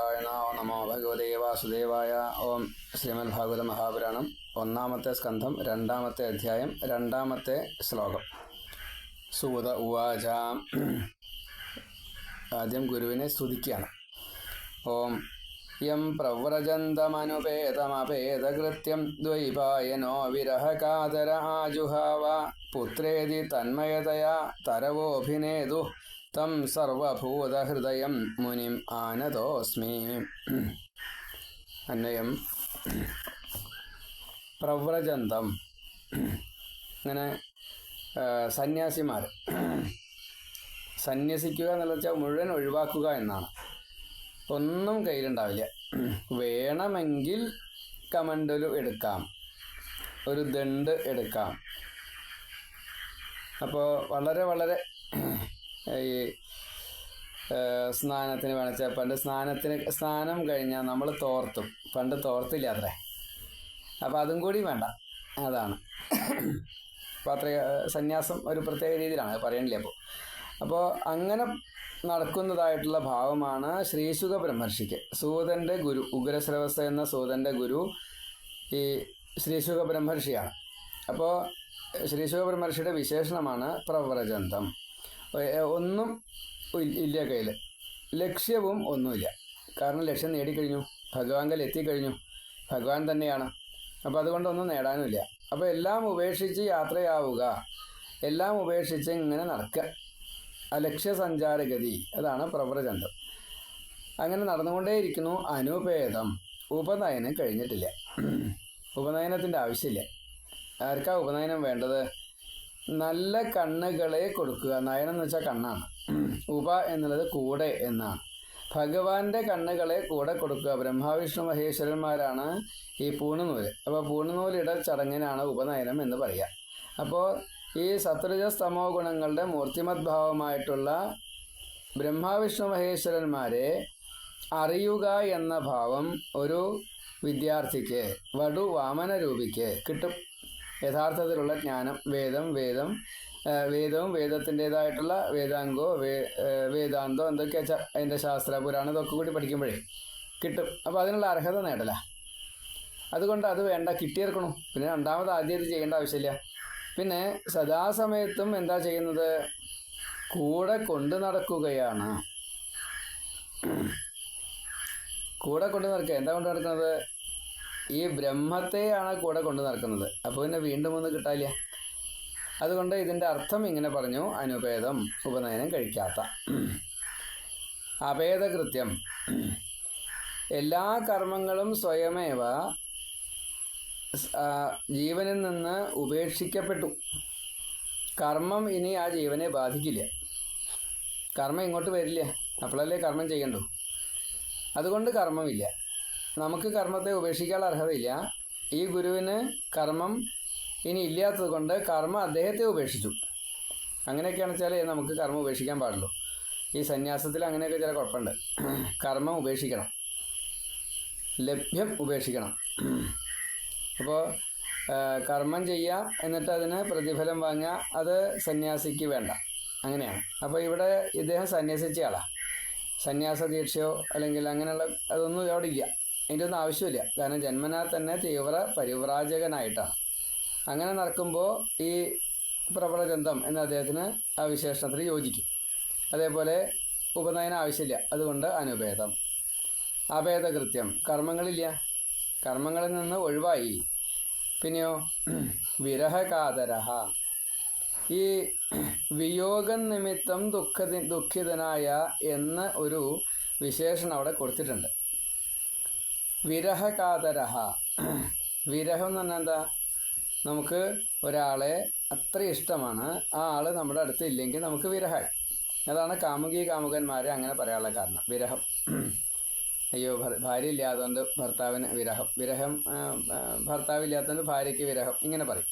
നാരായണ നമോ ഭഗവതേ വാസുദേവായ. ഓം ശ്രീമദ് ഭാഗവത മഹാപുരാണം ഒന്നാമത്തെ സ്കന്ധം രണ്ടാമത്തെ അധ്യായം രണ്ടാമത്തെ ശ്ലോകം. സൂത ഉവാച. ആദ്യം ഗുരുവിനെ സ്തുതിക്കുകയാണ്. ഓം യം പ്രവ്രജന്തമനുപേതമപേതകൃത്യം ദ്വൈപായനോ വിരഹകാതര ആജുഹാവ. പുത്രേതി തന്മയതയാ തരവോഭിനേതു തം സർവഭൂതഹൃദയം മുനിം ആനതോസ്മി അന്വയം പ്രവ്രജന്തം. അങ്ങനെ സന്യാസിമാർ സന്യസിക്കുക എന്നുള്ള വെച്ചാൽ മുഴുവൻ ഒഴിവാക്കുക എന്നാണ്. ഒന്നും കയ്യിലുണ്ടാവില്ല. വേണമെങ്കിൽ കമണ്ടലു എടുക്കാം. ഒരു ദണ്ട് എടുക്കാം. അപ്പോൾ വളരെ വളരെ ഈ സ്നാനത്തിന് വേണച്ച പണ്ട് സ്നാനത്തിന് സ്നാനം കഴിഞ്ഞാൽ നമ്മൾ തോർത്തും. പണ്ട് തോർത്തില്ല അത്രേ. അപ്പോൾ അതും കൂടി വേണ്ട. അതാണ്. അപ്പോൾ അത്ര സന്യാസം ഒരു പ്രത്യേക രീതിയിലാണ്. പറയണില്ല അപ്പോൾ അപ്പോൾ അങ്ങനെ നടക്കുന്നതായിട്ടുള്ള ഭാവമാണ് ശ്രീശുഖ ബ്രഹ്മർഷിക്ക്. സൂതന്റെ ഗുരു ഉഗ്രശ്രവസ്ഥ എന്ന സൂതന്റെ ഗുരു ഈ ശ്രീശുഖ ബ്രഹ്മർഷിയാണ്. അപ്പോൾ ശ്രീശുഖ ബ്രഹ്മർഷിയുടെ വിശേഷണമാണ് പ്രവ്രജന്തം. ഒന്നും ഇല്ല കയ്യിൽ ലക്ഷ്യവും ഒന്നുമില്ല. കാരണം ലക്ഷ്യം നേടിക്കഴിഞ്ഞു. ഭഗവാങ്കൽ എത്തിക്കഴിഞ്ഞു. ഭഗവാൻ തന്നെയാണ്. അപ്പോൾ അതുകൊണ്ടൊന്നും നേടാനുമില്ല. അപ്പോൾ എല്ലാം ഉപേക്ഷിച്ച് യാത്രയാവുക. എല്ലാം ഉപേക്ഷിച്ച് ഇങ്ങനെ നടക്കുക അലക്ഷ്യ സഞ്ചാരഗതി അതാണ് പ്രവ്രജന്തം അങ്ങനെ നടന്നുകൊണ്ടേയിരിക്കുന്നു. അനുഭേദം. ഉപനയനം കഴിഞ്ഞിട്ടില്ല. ഉപനയനത്തിന്റെ ആവശ്യമില്ല. ആർക്കാ ഉപനയനം വേണ്ടത്? നല്ല കണ്ണുകളെ കൊടുക്കുക. നയനം എന്ന് വെച്ചാൽ കണ്ണാണ്. ഉപ എന്നുള്ളത് കൂടെ എന്നാണ്. ഭഗവാന്റെ കണ്ണുകളെ കൂടെ കൊടുക്കുക. ബ്രഹ്മാവിഷ്ണു മഹേശ്വരന്മാരാണ് ഈ പൂണുനൂൽ. അപ്പോൾ പൂണുനൂലിട ചടങ്ങിനാണ് ഉപനയനം എന്ന് പറയുക അപ്പോൾ ഈ സത്രജസ്തമോ ഗുണങ്ങളുടെ മൂർത്തിമദ്ഭാവമായിട്ടുള്ള ബ്രഹ്മാവിഷ്ണു മഹേശ്വരന്മാരെ അറിയുക എന്ന ഭാവം ഒരു വിദ്യാർത്ഥിക്ക് വടു വാമന രൂപിക്ക് കിട്ടും. യഥാർത്ഥത്തിലുള്ള ജ്ഞാനം വേദം വേദം വേദവും വേദത്തിന്റെതായിട്ടുള്ള വേദാംഗോ വേ വേദാന്തോ എന്തൊക്കെ അതിന്റെ ശാസ്ത്ര പുരാണം ഇതൊക്കെ കൂടി പഠിക്കുമ്പോഴേ കിട്ടും. അപ്പോൾ അതിനുള്ള അർഹത നേടല. അതുകൊണ്ട് അത് വേണ്ട കിട്ടിയേർക്കണു. പിന്നെ രണ്ടാമത് ആദ്യം ഇത് ചെയ്യേണ്ട ആവശ്യമില്ല. പിന്നെ സദാസമയത്തും എന്താ ചെയ്യുന്നത്? കൂടെ കൊണ്ടു നടക്കുകയാണ്. കൂടെ കൊണ്ടു നടക്കുക. എന്താ കൊണ്ടു നടക്കുന്നത്? ഈ ബ്രഹ്മത്തെയാണ് കൂടെ കൊണ്ടു നടക്കുന്നത്. അപ്പോൾ പിന്നെ വീണ്ടും ഒന്ന് കിട്ടാനില്ല അതുകൊണ്ട് ഇതിന്റെ അർത്ഥം ഇങ്ങനെ പറഞ്ഞു. അനുഭേദം ഉപനയനം കഴിക്കാത്ത. അഭേദകൃത്യം. എല്ലാ കർമ്മങ്ങളും സ്വയമേവ ജീവനിൽ നിന്ന് ഉപേക്ഷിക്കപ്പെട്ടു. കർമ്മം ഇനി ആ ജീവനെ ബാധിക്കില്ല. കർമ്മം ഇങ്ങോട്ട് വരില്ല. അപ്പോഴല്ലേ കർമ്മം ചെയ്യണ്ടു? അതുകൊണ്ട് കർമ്മമില്ല. നമുക്ക് കർമ്മത്തെ ഉപേക്ഷിക്കാൻ അർഹതയില്ല. ഈ ഗുരുവിന് കർമ്മം ഇനി ഇല്ലാത്തത് കൊണ്ട് കർമ്മം അദ്ദേഹത്തെ ഉപേക്ഷിച്ചു. അങ്ങനെയൊക്കെയാണെന്ന് വെച്ചാൽ നമുക്ക് കർമ്മം ഉപേക്ഷിക്കാൻ പാടുള്ളൂ. ഈ സന്യാസത്തിൽ അങ്ങനെയൊക്കെ ചില കുഴപ്പമുണ്ട്. കർമ്മം ഉപേക്ഷിക്കണം. ലഭ്യം ഉപേക്ഷിക്കണം. അപ്പോൾ കർമ്മം ചെയ്യുക എന്നിട്ട് അതിന് പ്രതിഫലം വാങ്ങുക അത് സന്യാസിക്ക് വേണ്ട. അങ്ങനെയാണ്. അപ്പോൾ ഇവിടെ ഇദ്ദേഹം സന്യസിച്ച ആളാണ് സന്യാസ ദീക്ഷയോ അല്ലെങ്കിൽ അങ്ങനെയുള്ള അതൊന്നും അവിടെ ഇല്ല. അതിന്റെ ഒന്നും ആവശ്യമില്ല. കാരണം ജന്മനാ തന്നെ തീവ്ര പരിവ്രാജകനായിട്ടാണ് അങ്ങനെ നടക്കുമ്പോൾ ഈ പ്രപടചന്തം എന്ന അദ്ദേഹത്തിന് ആ വിശേഷണത്തിൽ യോജിക്കും. അതേപോലെ ഉപനയനം ആവശ്യമില്ല. അതുകൊണ്ട് അനുഭേദം. അഭേദകൃത്യം. കർമ്മങ്ങളില്ല. കർമ്മങ്ങളിൽ നിന്ന് ഒഴിവായി. പിന്നെയോ വിരഹകാതരഹ. ഈ വിയോഗം നിമിത്തം ദുഃഖ ദുഃഖിതനായ എന്ന ഒരു വിശേഷണം അവിടെ കൊടുത്തിട്ടുണ്ട്. വിരഹകാതരഹ. വിരഹം എന്ന് പറഞ്ഞാൽ എന്താ? നമുക്ക് ഒരാളെ അത്ര ഇഷ്ടമാണ്. ആ ആൾ നമ്മുടെ അടുത്ത് ഇല്ലെങ്കിൽ നമുക്ക് വിരഹായി അതാണ് കാമുകി കാമുകന്മാരെ അങ്ങനെ പറയാനുള്ള കാരണം. വിരഹം. അയ്യോ ഭാര്യ ഇല്ലാത്തതുകൊണ്ട് ഭർത്താവിന് വിരഹം. വിരഹം ഭർത്താവ് ഇല്ലാത്തതുകൊണ്ട് ഭാര്യയ്ക്ക് വിരഹം. ഇങ്ങനെ പറയും.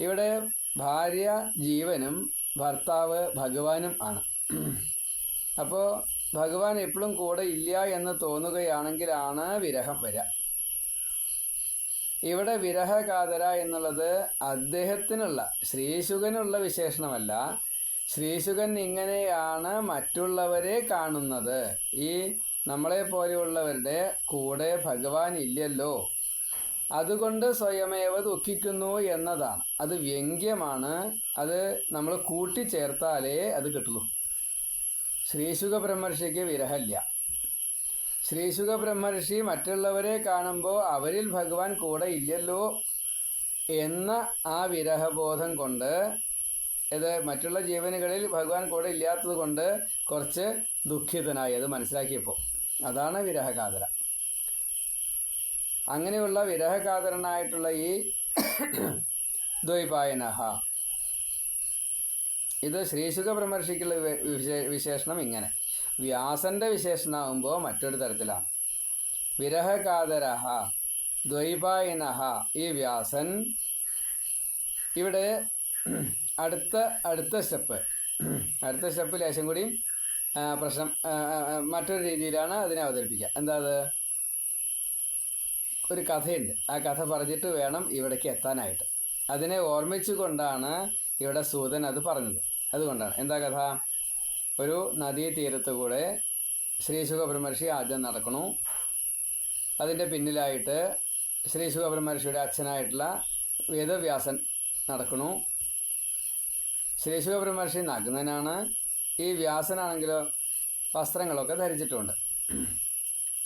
ഇവിടെ ഭാര്യ ജീവനും ഭർത്താവ് ഭഗവാനും ആണ്. അപ്പോൾ ഭഗവാൻ എപ്പോഴും കൂടെ ഇല്ല എന്ന് തോന്നുകയാണെങ്കിലാണ് വിരഹം വരിക ഇവിടെ വിരഹകാതര എന്നുള്ളത് അദ്ദേഹത്തിനുള്ള ശ്രീശുഖനുള്ള വിശേഷണമല്ല. ശ്രീശുഖൻ ഇങ്ങനെയാണ് മറ്റുള്ളവരെ കാണുന്നത്. ഈ നമ്മളെ പോലെയുള്ളവരുടെ കൂടെ ഭഗവാൻ ഇല്ലല്ലോ. അതുകൊണ്ട് സ്വയമേവ ദുഃഖിക്കുന്നു എന്നതാണ്. അത് വ്യംഗ്യമാണ്. അത് നമ്മൾ കൂട്ടിച്ചേർത്താലേ അത് കിട്ടുള്ളൂ. ശ്രീശുഖ ബ്രഹ്മർഷിക്ക് വിരഹമില്ല ശ്രീശുഖ ബ്രഹ്മർഷി മറ്റുള്ളവരെ കാണുമ്പോൾ അവരിൽ ഭഗവാൻ കൂടെ ഇല്ലല്ലോ എന്ന ആ വിരഹബോധം കൊണ്ട് ഇത് മറ്റുള്ള ജീവനുകളിൽ ഭഗവാൻ കൂടെ ഇല്ലാത്തത് കൊണ്ട് കുറച്ച് ദുഃഖിതനായി അത് മനസ്സിലാക്കിയപ്പോൾ അതാണ് വിരഹകാതര. അങ്ങനെയുള്ള വിരഹകാതരനായിട്ടുള്ള ഈ ദ്വൈപായനഹ ഇത് ശ്രീശുഖ ബ്രഹ്മർഷിക്കുള്ള വിശേഷണം ഇങ്ങനെ. വ്യാസന്റെ വിശേഷണമാകുമ്പോൾ മറ്റൊരു തരത്തിലാണ്. വിരഹകാതരഹ ദ്വൈപായനഹ ഈ വ്യാസൻ ഇവിടെ അടുത്ത അടുത്ത സ്റ്റെപ്പ്. അടുത്ത സ്റ്റെപ്പ് ലേശം കൂടി പ്രശ്നം മറ്റൊരു രീതിയിലാണ് അതിനെ അവതരിപ്പിക്കുക. എന്താ അത്? ഒരു കഥയുണ്ട്. ആ കഥ പറഞ്ഞിട്ട് വേണം ഇവിടേക്ക് എത്താനായിട്ട്. അതിനെ ഓർമ്മിച്ചുകൊണ്ടാണ് ഇവിടെ സൂതൻ അത് പറഞ്ഞത്. അതുകൊണ്ടാണ്. എന്താ കഥ? ഒരു നദീ തീരത്ത് കൂടെ ശ്രീ സുഖബ്രഹ്മർഷി ആദ്യം നടക്കണു അതിന്റെ പിന്നിലായിട്ട് ശ്രീ സുഖബ്രഹ്മർഷിയുടെ അച്ഛനായിട്ടുള്ള വേദവ്യാസൻ നടക്കണു ശ്രീ സുഖബ്രഹ്മർഷി നഗ്നനാണ്. ഈ വ്യാസനാണെങ്കിലോ വസ്ത്രങ്ങളൊക്കെ ധരിച്ചിട്ടുണ്ട്.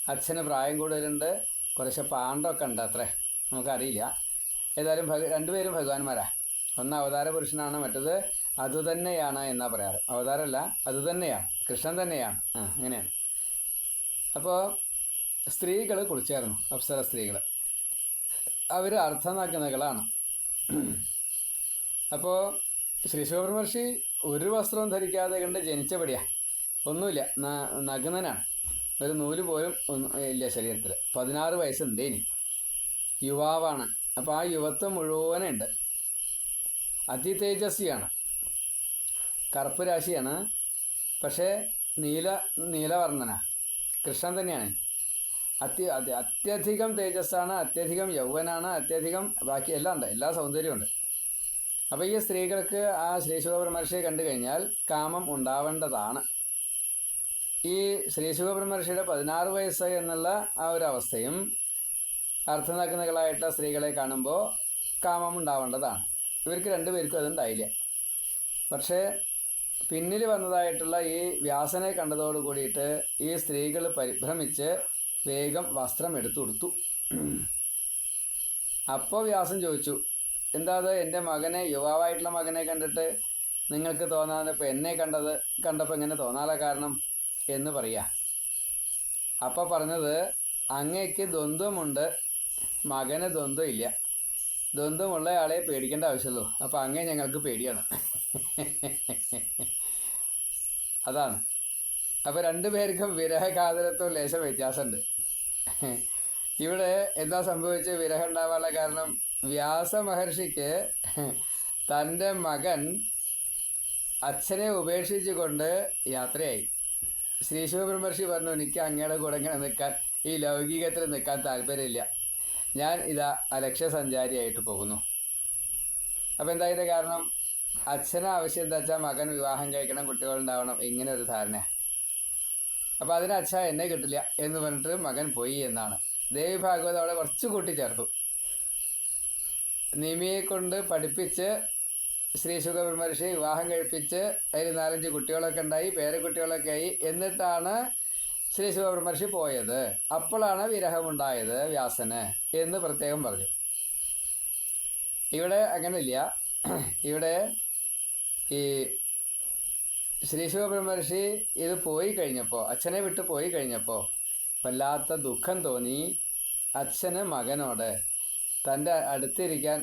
അച്ഛന് പ്രായം കൂടുതലുണ്ട്. കുറച്ച് പാണ്ടൊക്കെ ഉണ്ട് അത്രേ. നമുക്കറിയില്ല. ഏതായാലും ഭഗ രണ്ടുപേരും ഭഗവാന്മാരാ. ഒന്ന് അവതാര പുരുഷനാണ് മറ്റത് അതുതന്നെയാണ് എന്നാ പറയാറ്. അവതാരമല്ല അതുതന്നെയാണ് കൃഷ്ണൻ തന്നെയാണ്. ആ അങ്ങനെയാണ്. അപ്പോൾ സ്ത്രീകൾ കുളിച്ചായിരുന്നു. അപ്സര സ്ത്രീകൾ അവർ അർത്ഥമാക്കുന്നകളാണ്. അപ്പോൾ ശ്രീ ശിവബ്രഹ്മർഷി ഒരു വസ്ത്രവും ധരിക്കാതെ കണ്ട് ജനിച്ചപടിയാ. ഒന്നുമില്ല നഗ്നനാണ്. ഒരു നൂൽ പോലും ഇല്ല ശരീരത്തിൽ പതിനാറ് വയസ്സുണ്ട് ഇനി. യുവാവാണ്. അപ്പോൾ ആ യുവത്വം മുഴുവനുണ്ട്. അതിതേജസ്വിയാണ് കറുപ്പ് രാശിയാണ്. പക്ഷേ നീല നീലവർണന. കൃഷ്ണൻ തന്നെയാണ്. അത്യ അത്യ- അത്യധികം തേജസ്സാണ് അത്യധികം യൗവനാണ് അത്യധികം ബാക്കി എല്ലാം ഉണ്ട്. എല്ലാ സൗന്ദര്യമുണ്ട് അപ്പോൾ ഈ സ്ത്രീകൾക്ക് ആ ശ്രീശുഖബ്രഹ്മർഷിയെ കണ്ടു കഴിഞ്ഞാൽ കാമം ഉണ്ടാവേണ്ടതാണ്. ഈ ശ്രീശുഖബ്രഹ്മർഷിയുടെ പതിനാറ് വയസ്സ് എന്നുള്ള ആ ഒരു അവസ്ഥയും അർത്ഥനഗ്നകളായിട്ടുള്ള സ്ത്രീകളെ കാണുമ്പോൾ കാമം ഉണ്ടാവേണ്ടതാണ്. ഇവർക്ക് രണ്ടുപേർക്കും അതുണ്ടായില്ല പക്ഷേ പിന്നിൽ വന്നതായിട്ടുള്ള ഈ വ്യാസനെ കണ്ടതോട് കൂടിയിട്ട് ഈ സ്ത്രീകൾ പരിഭ്രമിച്ച് വേഗം വസ്ത്രം എടുത്തു കൊടുത്തു അപ്പോൾ വ്യാസൻ ചോദിച്ചു എന്താ അത്? എന്റെ മകനെ യുവാവായിട്ടുള്ള മകനെ കണ്ടിട്ട് നിങ്ങൾക്ക് തോന്നാതെ എന്നെ കണ്ടത് കണ്ടപ്പോൾ ഇങ്ങനെ തോന്നാലാ കാരണം? എന്ന് പറയാ. അപ്പോൾ പറഞ്ഞത് അങ്ങയ്ക്ക് ദ്വന്ദ്വമുണ്ട് മകന് ദ്വന്ദ്വം ഇല്ല. ദ്വന്ദ്വമുള്ള ആളെ പേടിക്കേണ്ട ആവശ്യമുള്ളൂ. അപ്പോൾ അങ്ങേ ഞങ്ങൾക്ക് പേടിയാണ്. അതാണ്. അപ്പോൾ രണ്ടുപേർക്കും വിരഹകാതരത്വം ലേശം വ്യത്യാസമുണ്ട്. ഇവിടെ എന്താ സംഭവിച്ച വിരഹം ഉണ്ടാവാനുള്ള കാരണം വ്യാസ മഹർഷിക്ക് തന്റെ മകൻ അച്ഛനെ ഉപേക്ഷിച്ചുകൊണ്ട് യാത്രയായി. ശ്രീ ശിവബ്രഹ്മർഷി പറഞ്ഞു എനിക്ക് അങ്ങയുടെ കൂടെ ഇങ്ങനെ നിൽക്കാൻ ഈ ലൗകികത്തിൽ നിൽക്കാൻ താല്പര്യമില്ല. ഞാൻ ഇതാ അലക്ഷ്യസഞ്ചാരിയായിട്ട് പോകുന്നു. അപ്പോൾ എന്താ ഇതിന്റെ കാരണം? അച്ഛന് ആവശ്യം എന്താ വെച്ചാൽ മകൻ വിവാഹം കഴിക്കണം കുട്ടികൾ ഉണ്ടാവണം ഇങ്ങനെ ഒരു ധാരണ അപ്പോൾ അതിന് അച്ഛ എന്നെ കിട്ടില്ല എന്ന് പറഞ്ഞിട്ട് മകൻ പോയി എന്നാണ്. ദേവി ഭാഗവത് അവിടെ കുറച്ച് കൂട്ടിച്ചേർത്തു. നിമിയെ കൊണ്ട് പഠിപ്പിച്ച് ശ്രീ സുഖബ്രഹ്മർഷി വിവാഹം കഴിപ്പിച്ച് അതിൽ നാലഞ്ച് കുട്ടികളൊക്കെ ഉണ്ടായി പേരക്കുട്ടികളൊക്കെ ആയി എന്നിട്ടാണ് ശ്രീ സുഖബ്രഹ്മർഷി പോയത്. അപ്പോഴാണ് വിരഹമുണ്ടായത് വ്യാസന് എന്ന് പ്രത്യേകം പറഞ്ഞു. ഇവിടെ അങ്ങനെയില്ല. ഇവിടെ ഈ ശ്രീ ശിവബ്രഹ്മർഷി ഇത് പോയി കഴിഞ്ഞപ്പോൾ അച്ഛനെ വിട്ട് പോയി കഴിഞ്ഞപ്പോൾ വല്ലാത്ത ദുഃഖം തോന്നി അച്ഛന് മകനോട്. തന്റെ അടുത്തിരിക്കാൻ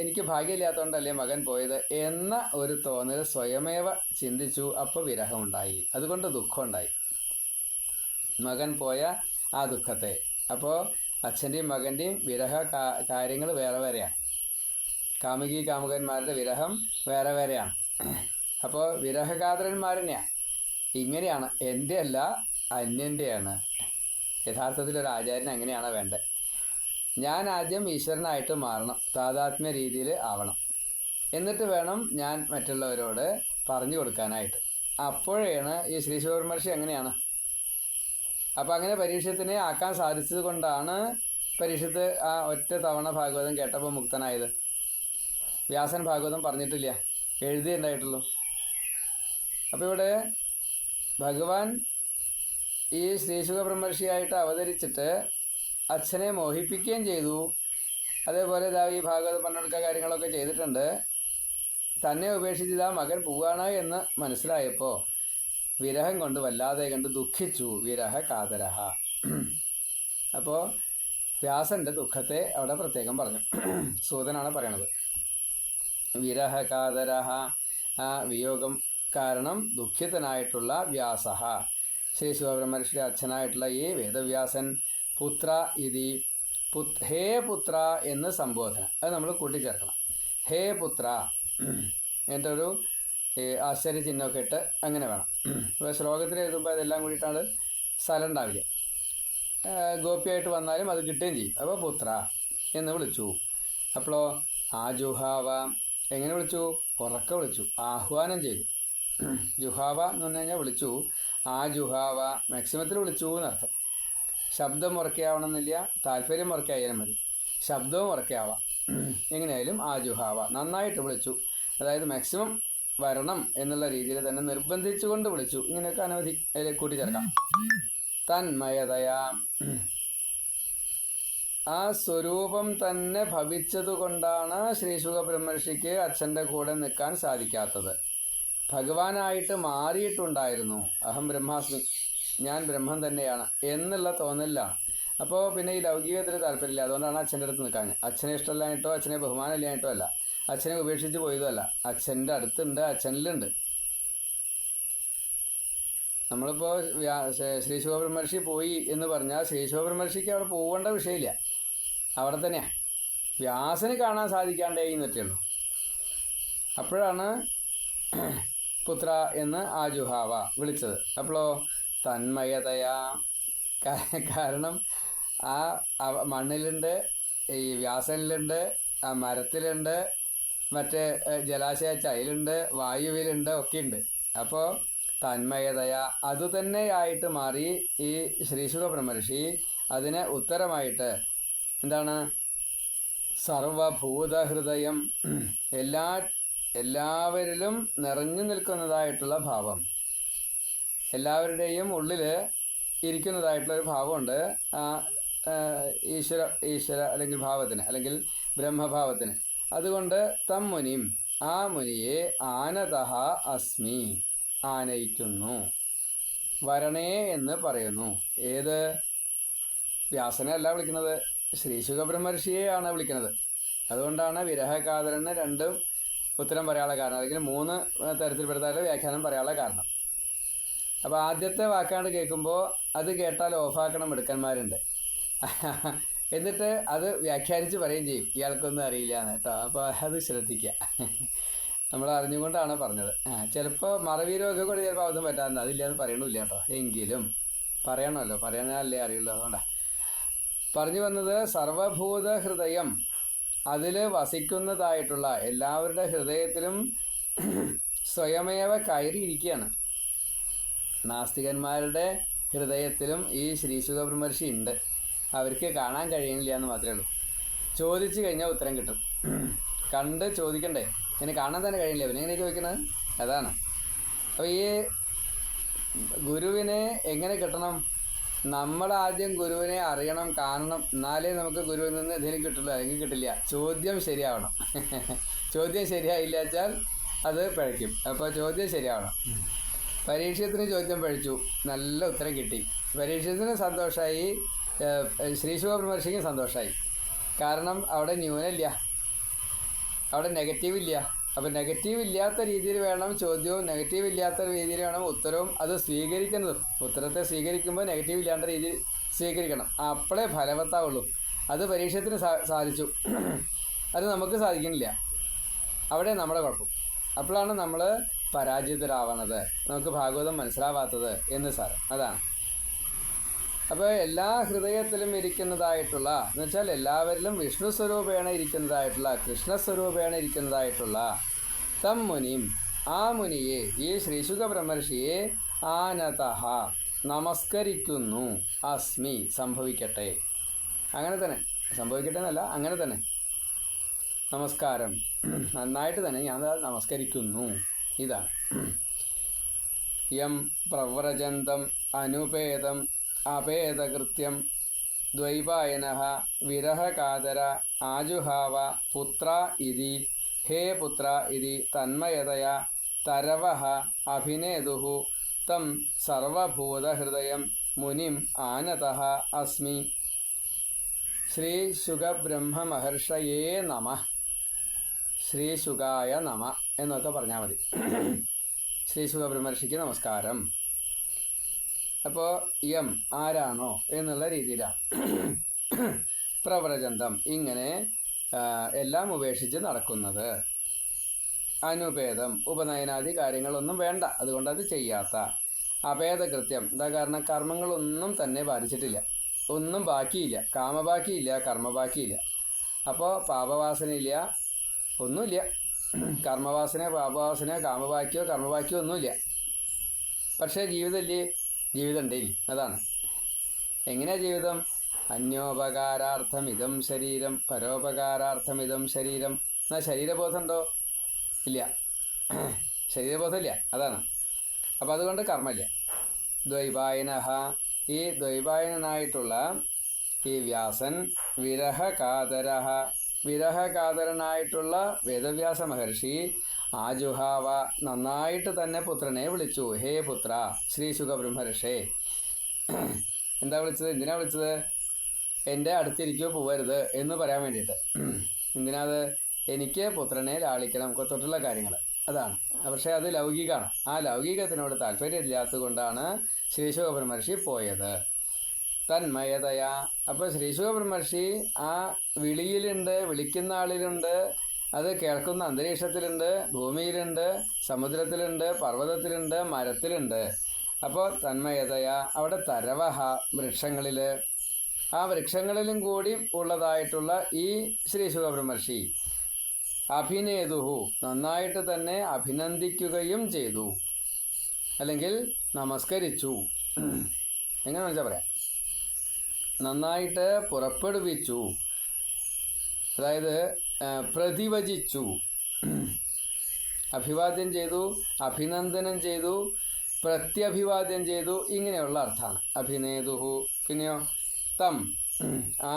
എനിക്ക് ഭാഗ്യമില്ലാത്തതുകൊണ്ടല്ലേ മകൻ പോയത് എന്ന ഒരു തോന്നൽ സ്വയമേവ ചിന്തിച്ചു. അപ്പോൾ വിരഹമുണ്ടായി. അതുകൊണ്ട് ദുഃഖമുണ്ടായി. മകൻ പോയ ആ ദുഃഖത്തെ. അപ്പോൾ അച്ഛന്റെയും മകന്റെയും വിരഹ കാര്യങ്ങൾ വേറെ വേറെയാണ് കാമുകി കാമുകന്മാരുടെ വിരഹം വേറെ വേറെയാണ്. അപ്പോൾ വിരഹകാതരന്മാരനെയാണ് ഇങ്ങനെയാണ് എന്റെ അല്ല അന്യന്റെയാണ് യഥാർത്ഥത്തിൽ ഒരു ആചാര്യൻ അങ്ങനെയാണ് വേണ്ടത്? ഞാൻ ആദ്യം ഈശ്വരനായിട്ട് മാറണം താതാത്മ്യ രീതിയിൽ ആവണം. എന്നിട്ട് വേണം ഞാൻ മറ്റുള്ളവരോട് പറഞ്ഞു കൊടുക്കാനായിട്ട്. അപ്പോഴാണ് ഈ ശ്രീ ശിവർമർഷി അങ്ങനെയാണ് അപ്പം അങ്ങനെ പരീക്ഷത്തിനെ ആക്കാൻ സാധിച്ചത് കൊണ്ടാണ് പരീക്ഷത്ത് ആ ഒറ്റ തവണ ഭാഗവതം കേട്ടപ്പോൾ മുക്തനായത്. വ്യാസൻ ഭാഗവതം പറഞ്ഞിട്ടില്ല. എഴുതിയുണ്ടായിട്ടുള്ളൂ അപ്പോൾ ഇവിടെ ഭഗവാൻ ഈ ശ്രീശുഖ ബ്രഹ്മർഷിയായിട്ട് അവതരിച്ചിട്ട് അച്ഛനെ മോഹിപ്പിക്കുകയും ചെയ്തു. അതേപോലെ ഇതാ ഈ ഭാഗവത പറഞ്ഞെടുക്കുക കാര്യങ്ങളൊക്കെ ചെയ്തിട്ടുണ്ട്. തന്നെ ഉപേക്ഷിച്ച് ഇതാ മകൻ പോവാണ് എന്ന് മനസ്സിലായപ്പോൾ വിരഹം കൊണ്ട് വല്ലാതെ കണ്ട് ദുഃഖിച്ചു. വിരഹ കാതരഹ. അപ്പോൾ വ്യാസന്റെ ദുഃഖത്തെ അവിടെ പ്രത്യേകം പറഞ്ഞു. സൂതനാണ് പറയണത്. വിരഹ കാതരഹ ആ വിയോഗം കാരണം ദുഃഖിതനായിട്ടുള്ള വ്യാസ ശ്രീ ശിവബ്രഹ്മർഷിയുടെ അച്ഛനായിട്ടുള്ള ഈ വേദവ്യാസൻ പുത്ര ഇതി പുത് ഹേ പുത്ര എന്ന് സംബോധന. അത് നമ്മൾ കൂട്ടിച്ചേർക്കണം. ഹേ പുത്ര. എന്റെ ഒരു ആശ്ചര്യചിഹ്നമൊക്കെ ഇട്ട് അങ്ങനെ വേണം. ഇപ്പോൾ ശ്ലോകത്തിൽ എഴുതുമ്പോൾ അതെല്ലാം കൂടിയിട്ടാണ് സ്ഥലം ഉണ്ടാവില്ല? ഗോപിയായിട്ട് വന്നാലും അത് കിട്ടുകയും ചെയ്യും. അപ്പോൾ പുത്ര എന്ന് വിളിച്ചു. അപ്പോൾ ആജുഹാവ എങ്ങനെ വിളിച്ചു? ഉറക്ക വിളിച്ചു. ആഹ്വാനം ചെയ്തു. ജുഹാവ എന്ന് പറഞ്ഞു കഴിഞ്ഞാൽ വിളിച്ചു. ആ ജുഹാവ മാക്സിമത്തിൽ വിളിച്ചു എന്നർത്ഥം ശബ്ദം ഉറക്കെയാവണമെന്നില്ല. താല്പര്യം ഉറക്കായാലും മതി. ശബ്ദവും ഉറക്കെയാവാം. എങ്ങനെയായാലും ആ ജുഹാവ നന്നായിട്ട് വിളിച്ചു. അതായത് മാക്സിമം വരണം എന്നുള്ള രീതിയിൽ തന്നെ നിർബന്ധിച്ചുകൊണ്ട് വിളിച്ചു. ഇങ്ങനെയൊക്കെ അനവധി കൂട്ടിച്ചേർക്കാം. തന്മയതയാ. ആ സ്വരൂപം തന്നെ ഭവിച്ചതുകൊണ്ടാണ് ശ്രീശുഖ ബ്രഹ്മർഷിക്ക് അച്ഛന്റെ കൂടെ നിൽക്കാൻ സാധിക്കാത്തത്. ഭഗവാനായിട്ട് മാറിയിട്ടുണ്ടായിരുന്നു. അഹം ബ്രഹ്മാസ്മി ഞാൻ ബ്രഹ്മം തന്നെയാണ് എന്നുള്ള തോന്നലാണ് അപ്പോൾ പിന്നെ ഈ ലൗകികത്തിൽ താല്പര്യമില്ല. അതുകൊണ്ടാണ് അച്ഛന്റെ അടുത്ത് നിൽക്കാൻ. അച്ഛനെ ഇഷ്ടമല്ലായിട്ടോ അച്ഛനെ ബഹുമാനമില്ലായിട്ടോ അല്ല. അച്ഛനെ ഉപേക്ഷിച്ച് പോയതല്ല അച്ഛന്റെ അടുത്തുണ്ട് അച്ഛനിലുണ്ട്. നമ്മളിപ്പോൾ ശ്രീ ശിവബ്രഹ്മർഷി പോയി എന്ന് പറഞ്ഞാൽ ശ്രീ ശിവബ്രഹ്മർഷിക്ക് അവിടെ പോകേണ്ട വിഷയമില്ല. അവിടെ തന്നെയാണ് വ്യാസന് കാണാൻ സാധിക്കാണ്ടേ എന്നൊറ്റേ ഉള്ളൂ അപ്പോഴാണ് പുത്ര എന്ന് ആജുഹാവ വിളിച്ചത്. അപ്പോഴോ തന്മയതയാ. കാരണം ആ മണ്ണിലുണ്ട് ഈ വ്യാസനിലുണ്ട് ആ മരത്തിലുണ്ട് മറ്റേ ജലാശയ ചൈലുണ്ട് വായുവിലുണ്ട് ഒക്കെ ഉണ്ട് അപ്പോൾ തന്മയതയ. അതുതന്നെയായിട്ട് മാറി ഈ ശ്രീശുഖ ബ്രഹ്മർഷി അതിന് ഉത്തരമായിട്ട് എന്താണ്? സർവഭൂതഹൃദയം എല്ലാ എല്ലാവരിലും നിറഞ്ഞു നിൽക്കുന്നതായിട്ടുള്ള ഭാവം. എല്ലാവരുടെയും ഉള്ളിൽ ഇരിക്കുന്നതായിട്ടുള്ള ഒരു ഭാവമുണ്ട്. ആ ഈശ്വര ഈശ്വര അല്ലെങ്കിൽ ഭാവത്തിന് അല്ലെങ്കിൽ ബ്രഹ്മഭാവത്തിന്. അതുകൊണ്ട് തം മുനിയും ആ മുനിയെ ആനതഹ അസ്മി ആനയിക്കുന്നു. വരണേ എന്ന് പറയുന്നു. ഏത്? വ്യാസനെ അല്ല വിളിക്കുന്നത്. ശ്രീശുഖ ശുഖബ്രഹ്മർഷിയെയാണ് വിളിക്കുന്നത്. അതുകൊണ്ടാണ് വിരഹകാതരന് രണ്ടും ഉത്തരം പറയാനുള്ള കാരണം. അല്ലെങ്കിൽ മൂന്ന് തരത്തിൽപ്പെടുത്താനുള്ള വ്യാഖ്യാനം പറയാനുള്ള കാരണം. അപ്പോൾ ആദ്യത്തെ വാക്കാണ് കേൾക്കുമ്പോൾ അത് കേട്ടാൽ ഓഫാക്കണം മിടുക്കന്മാരുണ്ട്. എന്നിട്ട് അത് വ്യാഖ്യാനിച്ച് പറയുകയും ചെയ്യും. ഇയാൾക്കൊന്നും അറിയില്ല എന്ന് കേട്ടോ. അപ്പോൾ അത് ശ്രദ്ധിക്കുക നമ്മൾ അറിഞ്ഞുകൊണ്ടാണ് പറഞ്ഞത്. ചിലപ്പോൾ മറവീരമൊക്കെ കൂടി ചിലപ്പോൾ അബദ്ധം പറ്റാറുണ്ട് അതില്ലാന്ന് പറയണില്ല കേട്ടോ. എങ്കിലും പറയണമല്ലോ. പറയാനല്ലേ അറിയുള്ളൂ. അതുകൊണ്ടാണ് പറഞ്ഞു വന്നത് സർവഭൂത ഹൃദയം അതിൽ വസിക്കുന്നതായിട്ടുള്ള എല്ലാവരുടെ ഹൃദയത്തിലും സ്വയമേവ കയറിയിരിക്കുകയാണ്. നാസ്തികന്മാരുടെ ഹൃദയത്തിലും ഈ ശ്രീശുഖ ബ്രഹ്മർഷി ഉണ്ട്. അവർക്ക് കാണാൻ കഴിയുന്നില്ല എന്ന് മാത്രമേ ഉള്ളൂ. ചോദിച്ചു കഴിഞ്ഞാൽ ഉത്തരം കിട്ടും. കണ്ട് ചോദിക്കണ്ടേ? ഇങ്ങനെ കാണാൻ തന്നെ കഴിയില്ല പിന്നെ എങ്ങനെ ചോദിക്കുന്നത് അതാണ്. അപ്പോൾ ഈ ഗുരുവിനെ എങ്ങനെ കിട്ടണം? നമ്മൾ ആദ്യം ഗുരുവിനെ അറിയണം കാണണം. എന്നാലേ നമുക്ക് ഗുരുവിൽ നിന്ന് എന്തെങ്കിലും കിട്ടുള്ളൂ അല്ലെങ്കിൽ കിട്ടില്ല. ചോദ്യം ശരിയാവണം. ചോദ്യം ശരിയായില്ല വെച്ചാൽ അത് പഴയ്ക്കും അപ്പോൾ ചോദ്യം ശരിയാവണം. പരീക്ഷത്തിന് ചോദ്യം പഴിച്ചു. നല്ല ഉത്തരം കിട്ടി. പരീക്ഷത്തിന് സന്തോഷമായി ശ്രീശുഭബ്രഹ്മർഷിക്കും സന്തോഷമായി കാരണം അവിടെ ന്യൂനമില്ല അവിടെ നെഗറ്റീവ് ഇല്ല അപ്പം നെഗറ്റീവ് ഇല്ലാത്ത രീതിയിൽ വേണം ചോദ്യവും നെഗറ്റീവ് ഇല്ലാത്ത രീതിയിൽ വേണം ഉത്തരവും അത് സ്വീകരിക്കുന്നതും. ഉത്തരത്തെ സ്വീകരിക്കുമ്പോൾ നെഗറ്റീവ് ഇല്ലാത്ത രീതിയിൽ സ്വീകരിക്കണം. അപ്പോഴേ ഫലവത്താവുള്ളൂ. അത് പരീക്ഷത്തിന് സാധിച്ചു. അത് നമുക്ക് സാധിക്കുന്നില്ല. അവിടെ നമ്മുടെ കുഴപ്പം. അപ്പോഴാണ് നമ്മൾ പരാജിതരാവണത്. നമുക്ക് ഭാഗവതം മനസ്സിലാവാത്തത് എന്ന് സാരം. അതാണ്. അപ്പോൾ എല്ലാ ഹൃദയത്തിലും ഇരിക്കുന്നതായിട്ടുള്ള എന്ന് വെച്ചാൽ എല്ലാവരിലും വിഷ്ണു സ്വരൂപേണ ഇരിക്കുന്നതായിട്ടുള്ള കൃഷ്ണസ്വരൂപേണ ഇരിക്കുന്നതായിട്ടുള്ള തം മുനിയും ആ മുനിയെ ഈ ശ്രീശുഖ ബ്രഹ്മർഷിയെ ആനതഹ നമസ്കരിക്കുന്നു അസ്മി സംഭവിക്കട്ടെ. അങ്ങനെ തന്നെ. സംഭവിക്കട്ടെ എന്നല്ല അങ്ങനെ തന്നെ. നമസ്കാരം. നന്നായിട്ട് തന്നെ ഞാൻ നമസ്കരിക്കുന്നു. ഇതാണ്. യം പ്രവ്രജന്തം അനുപേതം അപേതകൃത്യം. ദ്വൈപായന വിരഹകാതര ആജുഹാവ പുത്ര ഇതി. ഹേ പുത്ര ഇതി തന്മയതയ തരവ അഭിനേതു. തം സർവഭൂതഹൃദയം മുനിം ആനത അസ്മി. ശ്രീ ശുഖബ്രഹ്മമഹർഷയേ നമ. ശ്രീ ശുഗായ നമ എന്നൊക്കെ പറഞ്ഞാൽ മതി. ശ്രീ ശുഖബ്രഹ്മർഷിക്ക് നമസ്കാരം. അപ്പോൾ യം ആരാണോ എന്നുള്ള രീതിയിലാണ് പ്രവ്രജന്തം ഇങ്ങനെ എല്ലാം ഉപേക്ഷിച്ച് നടക്കുന്നത്. അനുപേദം ഉപനയനാദി കാര്യങ്ങളൊന്നും വേണ്ട. അതുകൊണ്ട് അത് ചെയ്യാത്ത. അഭേദകൃത്യം എന്താ കാരണം? കർമ്മങ്ങളൊന്നും തന്നെ ബാധിച്ചിട്ടില്ല. ഒന്നും ബാക്കിയില്ല. കാമബാക്കിയില്ല കർമ്മബാക്കിയില്ല. അപ്പോൾ പാപവാസനയില്ല ഒന്നുമില്ല. കർമ്മവാസന പാപവാസന കാമബാക്കിയോ കർമ്മബാക്കിയോ ഒന്നുമില്ല. പക്ഷേ ജീവിതമില്ലേ ജീവിതം ഉണ്ടേ അതാണ്. എങ്ങനെയാ ജീവിതം? അന്യോപകാരാർത്ഥം ഇതം ശരീരം പരോപകാരാർത്ഥം ഇതം ശരീരം. ശരീരബോധം ഉണ്ടോ ഇല്ല. ശരീരബോധമില്ല. അതാണ്. അപ്പോൾ അതുകൊണ്ട് കർമ്മമില്ല. ദ്വൈപായനഹ ഈ ദ്വൈപായനായിട്ടുള്ള ഈ വ്യാസൻ വിരഹകാതര. വിരഹകാതരനായിട്ടുള്ള വേദവ്യാസ മഹർഷി ആജുഹാവ നന്നായിട്ട് തന്നെ പുത്രനെ വിളിച്ചു. ഹേ പുത്ര ശ്രീ സുഖബ്രഹ്മർഷേ. എന്താ വിളിച്ചത്? എന്തിനാ വിളിച്ചത്? എന്റെ അടുത്തിരിക്കോ പോവരുത് എന്ന് പറയാൻ വേണ്ടിയിട്ട്. എന്തിനാത്? എനിക്ക് പുത്രനെ ലാളിക്കണം. തൊട്ടുള്ള കാര്യങ്ങൾ അതാണ്. പക്ഷേ അത് ലൗകികമാണ് ആ ലൗകികത്തിനോട് താല്പര്യമില്ലാത്തത് കൊണ്ടാണ് ശ്രീശുഖബ്രഹ്മർഷി പോയത്. തന്മയതയാ. അപ്പോൾ ശ്രീശുഖബ്രഹ്മർഷി ആ വിളിയിലുണ്ട് വിളിക്കുന്ന ആളിലുണ്ട് അത് കേൾക്കുന്ന അന്തരീക്ഷത്തിലുണ്ട് ഭൂമിയിലുണ്ട് സമുദ്രത്തിലുണ്ട് പർവതത്തിലുണ്ട് മരത്തിലുണ്ട്. അപ്പോൾ തന്മയതയ അവിടെ തരവഹ വൃക്ഷങ്ങളിൽ ആ വൃക്ഷങ്ങളിലും കൂടി ഉള്ളതായിട്ടുള്ള ഈ ശ്രീ ശിവബ്രഹ്മർഷി അഭിനേതുഹു നന്നായിട്ട് തന്നെ അഭിനന്ദിക്കുകയും ചെയ്തു. അല്ലെങ്കിൽ നമസ്കരിച്ചു. എങ്ങനെ വെച്ചാൽ പറയാം നന്നായിട്ട് പുറപ്പെടുവിച്ചു. അതായത് പ്രതിവചിച്ചു. അഭിവാദ്യം ചെയ്തു അഭിനന്ദനം ചെയ്തു പ്രത്യഭിവാദ്യം ചെയ്തു ഇങ്ങനെയുള്ള അർത്ഥമാണ് അഭിനേതുഹു പിന്നെയോ തം. ആ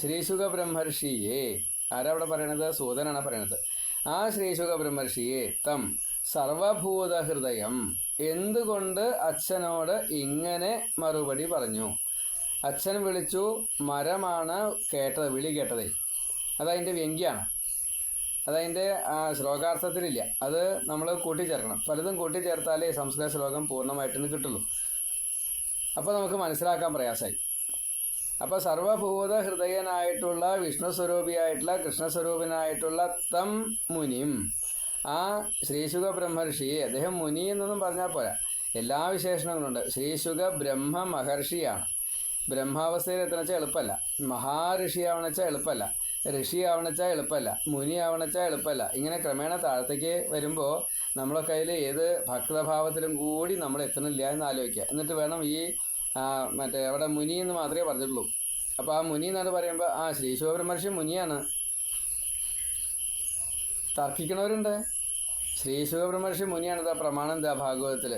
ശ്രീശുഖ ബ്രഹ്മർഷിയെ ആരവിടെ പറയണത്? സൂതനാണ് പറയണത്. ആ ശ്രീശുഖ ബ്രഹ്മർഷിയെ തം. സർവഭൂതഹൃദയം. എന്തുകൊണ്ട് അച്ഛനോട് ഇങ്ങനെ മറുപടി പറഞ്ഞു? അച്ഛൻ വിളിച്ചു മരമാണ് കേട്ടത് വിളി കേട്ടത്. അതതിന്റെ വ്യംഗ്യമാണ് അതതിന്റെ ശ്ലോകാർത്ഥത്തിലില്ല. അത് നമ്മൾ കൂട്ടിച്ചേർക്കണം. പലതും കൂട്ടിച്ചേർത്താലേ സംസ്കൃത ശ്ലോകം പൂർണമായിട്ടൊന്ന് കിട്ടുള്ളൂ. അപ്പോൾ നമുക്ക് മനസ്സിലാക്കാൻ പ്രയാസമായി. അപ്പോൾ സർവഭൂത ഹൃദയനായിട്ടുള്ള വിഷ്ണു സ്വരൂപിയായിട്ടുള്ള കൃഷ്ണസ്വരൂപനായിട്ടുള്ള തം മുനിയും ആ ശ്രീശുഖ ബ്രഹ്മർഷിയെ അദ്ദേഹം മുനി എന്നൊന്നും പറഞ്ഞാൽ പോരാ. എല്ലാ വിശേഷണങ്ങളുണ്ട്. ശ്രീശുഖ ബ്രഹ്മ മഹർഷിയാണ്. ബ്രഹ്മാവസ്ഥയിൽ എത്തണ വെച്ചാൽ എളുപ്പമല്ല മഹാഋഷി എളുപ്പമല്ല ഋഷി ആവണച്ചാൽ എളുപ്പമല്ല മുനി ആവണച്ചാൽ എളുപ്പമല്ല ഇങ്ങനെ ക്രമേണ താഴത്തേക്ക് വരുമ്പോൾ നമ്മളെ കയ്യിൽ ഏത് ഭക്തഭാവത്തിലും കൂടി നമ്മൾ എത്തണില്ല എന്ന് ആലോചിക്കുക എന്നിട്ട് വേണം ഈ ആ, മറ്റേ അവിടെ മുനി എന്ന് മാത്രമേ പറഞ്ഞിട്ടുള്ളൂ. അപ്പോൾ ആ മുനി എന്നാണ് പറയുമ്പോൾ ആ ശ്രീ ശിവബ്രഹ്മർഷി മുനിയാണ്. തർക്കിക്കണവരുണ്ട്. ശ്രീ ശിവബ്രഹ്മർഷി മുനിയാണ്. ഇതാ പ്രമാണം എന്താ ഭാഗവതത്തിൽ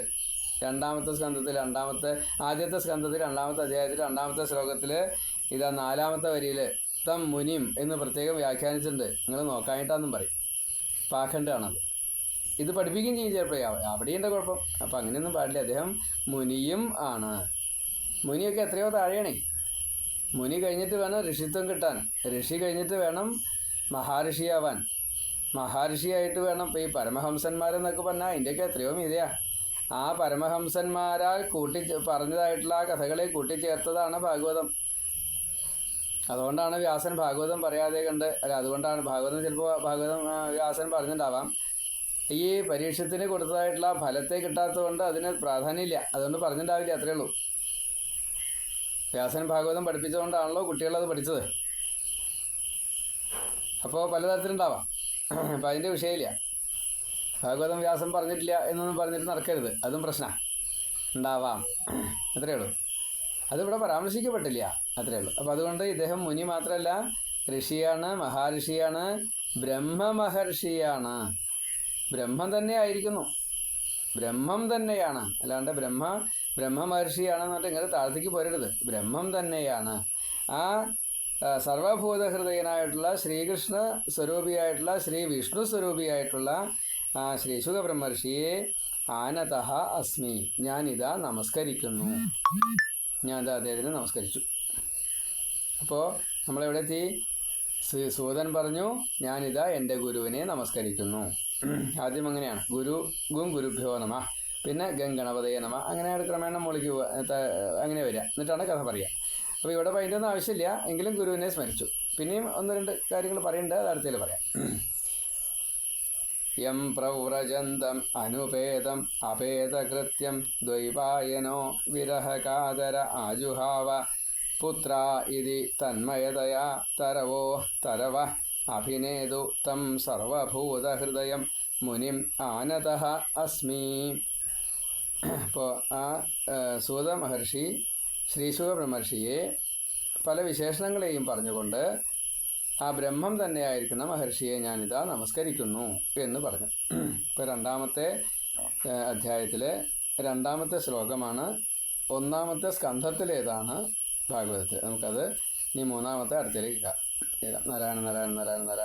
രണ്ടാമത്തെ സ്കന്ധത്തിൽ രണ്ടാമത്തെ ആദ്യത്തെ സ്കന്ധത്തിൽ രണ്ടാമത്തെ അധ്യായത്തിൽ രണ്ടാമത്തെ ശ്ലോകത്തിൽ ഇതാ നാലാമത്തെ വരിയിൽ തം മുനിം എന്ന് പ്രത്യേകം വ്യാഖ്യാനിച്ചിട്ടുണ്ട്. നിങ്ങൾ നോക്കാനായിട്ടാന്നും പറയും. പാഖണ്ഡാണത്. ഇത് പഠിപ്പിക്കുകയും ചെയ്യും ചിലപ്പോൾ അവിടെയുണ്ട് കുഴപ്പം. അപ്പം അങ്ങനെയൊന്നും പാടില്ല. അദ്ദേഹം മുനിയും ആണ്. മുനിയൊക്കെ എത്രയോ താഴെയാണേ. മുനി കഴിഞ്ഞിട്ട് വേണം ഋഷിത്വം കിട്ടാൻ. ഋഷി കഴിഞ്ഞിട്ട് വേണം മഹാഋഷിയാവാൻ. മഹാഋഷിയായിട്ട് വേണം ഇപ്പോൾ ഈ പരമഹംസന്മാരെന്നൊക്കെ പറഞ്ഞാൽ അതിന്റെയൊക്കെ എത്രയോ മീതയാ. ആ പരമഹംസന്മാരാൽ കൂട്ടി പറഞ്ഞതായിട്ടുള്ള ആ കഥകളെ കൂട്ടിച്ചേർത്തതാണ് ഭാഗവതം. അതുകൊണ്ടാണ് വ്യാസൻ ഭാഗവതം പറയാതെ കണ്ട് അല്ല അതുകൊണ്ടാണ് ഭാഗവതം ചിലപ്പോൾ ഭാഗവതം വ്യാസൻ പറഞ്ഞിട്ടുണ്ടാവാം ഈ പരീക്ഷത്തിന് കൊടുത്തതായിട്ടുള്ള ഫലത്തെ കിട്ടാത്തതുകൊണ്ട് അതിന് പ്രാധാന്യമില്ല. അതുകൊണ്ട് പറഞ്ഞിട്ടുണ്ടാവില്ല അത്രേ ഉള്ളൂ. വ്യാസൻ ഭാഗവതം പഠിപ്പിച്ചതുകൊണ്ടാണല്ലോ കുട്ടികളത് പഠിച്ചത്. അപ്പോൾ പലതരത്തിലുണ്ടാവാം. അപ്പം അതിന്റെ വിഷയമില്ല. ഭാഗവതം വ്യാസം പറഞ്ഞിട്ടില്ല എന്നൊന്നും പറഞ്ഞിട്ട് നടക്കരുത്. അതും പ്രശ്നമാണ് ഉണ്ടാവാം. അത്രയേ ഉള്ളൂ. അതിവിടെ പരാമർശിക്കപ്പെട്ടില്ല. അത്രയേ ഉള്ളൂ. അപ്പം അതുകൊണ്ട് ഇദ്ദേഹം മുനി മാത്രമല്ല ഋഷിയാണ് മഹാഋഷിയാണ് ബ്രഹ്മമഹർഷിയാണ്. ബ്രഹ്മം തന്നെ ആയിരിക്കുന്നു. ബ്രഹ്മം തന്നെയാണ്. അല്ലാണ്ട് ബ്രഹ്മ ബ്രഹ്മ മഹർഷിയാണെന്ന് പറഞ്ഞിട്ട് ഇങ്ങനെ താഴത്തേക്ക് പോരരുത്. ബ്രഹ്മം തന്നെയാണ്. ആ, സർവഭൂതഹൃദയനായിട്ടുള്ള ശ്രീകൃഷ്ണ സ്വരൂപിയായിട്ടുള്ള ശ്രീ വിഷ്ണു സ്വരൂപിയായിട്ടുള്ള ശ്രീ ശുഖബ്രഹ്മർഷിയെ ആനതഹ അസ്മി. ഞാനിതാ നമസ്കരിക്കുന്നു. ഞാൻ ഞാനിതാ അദ്ദേഹത്തിന് നമസ്കരിച്ചു. അപ്പോൾ നമ്മളെവിടെ എത്തി ശ്രീ സൂതൻ പറഞ്ഞു ഞാനിതാ എന്റെ ഗുരുവിനെ നമസ്കരിക്കുന്നു. ആദ്യം അങ്ങനെയാണ്. ഗുരു ഗും ഗുരുഭ്യോ നമ. പിന്നെ ഗംഗണപതയെ നമ. അങ്ങനെയാണ് ക്രമേണ മുകളിലേക്ക് അങ്ങനെ വരിക. എന്നിട്ടാണ് കഥ പറയുക അപ്പോൾ ഇവിടെ ഒന്നും ആവശ്യമില്ല. എങ്കിലും ഗുരുവിനെ സ്മരിച്ചു. പിന്നെയും ഒന്ന് രണ്ട് കാര്യങ്ങൾ പറയുന്നുണ്ട് അത് അടുത്തതിൽ പറയാം. യം പ്രവ്രജന്തം അനുപേതം അപേതകൃത്യം ദ്വൈപായനോ വിരഹകാതര ആജുഹാവ പുത്ര ഇതി തന്മയതയാ തരവോ തരവ അഭിനേതു തം സർവഭൂതഹൃദയം മുനിം ആനത അസ്മി. അപ്പോൾ ആ സൂത മഹർഷി ശ്രീശുഖ ബ്രഹ്മർഷിയെ പല വിശേഷണങ്ങളെയും പറഞ്ഞുകൊണ്ട് ആ ബ്രഹ്മം തന്നെയായിരിക്കുന്ന മഹർഷിയെ ഞാനിതാ നമസ്കരിക്കുന്നു എന്ന് പറഞ്ഞു. ഇപ്പോൾ രണ്ടാമത്തെ അധ്യായത്തിലെ രണ്ടാമത്തെ ശ്ലോകമാണ് ഒന്നാമത്തെ സ്കന്ധത്തിലേതാണ് ഭാഗവതത്തിൽ. നമുക്കത് ഇനി മൂന്നാമത്തെ അടുത്തിലേക്ക് നാരായണ നാരായണ നാരായണ നാരായണ.